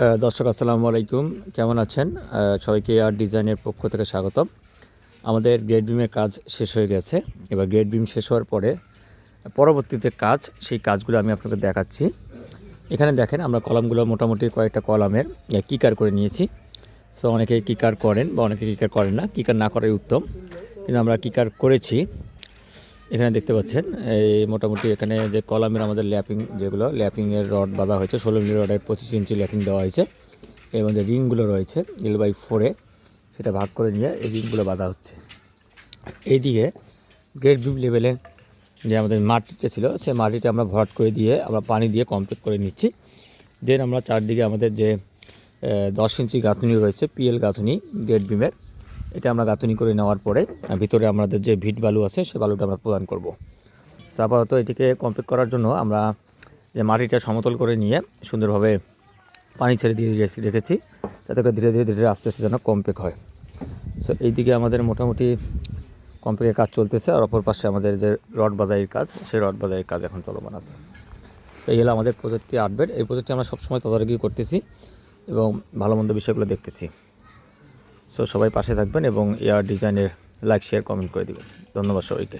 দর্শক, আসসালামু আলাইকুম। কেমন আছেন? সবাইকে আর ডিজাইনের পক্ষ থেকে স্বাগতম। আমাদের গ্রেড বিমের কাজ শেষ হয়ে গেছে। এবার গ্রেড বিম শেষ হওয়ার পরে পরবর্তীতে কাজ, সেই কাজগুলো আমি আপনাকে দেখাচ্ছি। এখানে দেখেন, আমরা কলামগুলো মোটামুটি কয়েকটা কলামের কিকার করে নিয়েছি। সো অনেকে কিকার করেন বা অনেকে কিকার করেন না। কিকার না করাই উত্তম। কিন্তু আমরা কিকার করেছি। এখানে দেখতে পাচ্ছেন, এই মোটামুটি এখানে যে কলামের আমাদের ল্যাপিং যেগুলো, ল্যাপিংয়ের রড বাঁধা হয়েছে, ষোলো মিলি রডের পঁচিশ ইঞ্চি ল্যাপিং দেওয়া হয়েছে এবং যে রিংগুলো রয়েছে এল বাই ফোরে সেটা ভাগ করে নিয়ে এই রিংগুলো বাঁধা হচ্ছে। এইদিকে গ্রেড বিম লেভেলে যে আমাদের মাটিটা ছিল, সেই মাটিটা আমরা ভরাট করে দিয়ে, আমরা পানি দিয়ে কমপ্লিট করে নিচ্ছি। দেন আমরা চারদিকে আমাদের যে দশ ইঞ্চি গাঁথুনি রয়েছে পিএল গাঁথুনি গ্রেড বিমের এটা আমরা গাঁথুনি করে নেওয়ার পরে ভিতরে আমাদের যে ভিট বালু আছে, সে বালুটা আমরা প্রদান করব। সো আপাতত এটিকে কমপ্লিট করার জন্য আমরা যে মাটিটা সমতল করে নিয়ে সুন্দরভাবে পানি ছেড়ে দিয়ে রেখে- রেখেছি যাতে করে ধীরে ধীরে ধীরে আস্তে আস্তে যেন কমপ্লিট হয়। সো এইদিকে আমাদের মোটামুটি কমপ্লিটের কাজ চলতেছে, আর অপর পাশে আমাদের যে রড বাদাইয়ের কাজ, সেই রড বাদাইয়ের কাজ এখন চলমান আছে। তো এই হলো আমাদের প্রজেক্টটি আপডেট এই প্রজেক্টটি আমরা সবসময় তদারকি করতেছি এবং ভালো মন্দ বিষয়গুলো দেখতেছি। সো সবাই পাশে থাকবেন এবং এয়ার ডিজাইনের লাইক শেয়ার কমেন্ট করে দেবেন। ধন্যবাদ সবাইকে।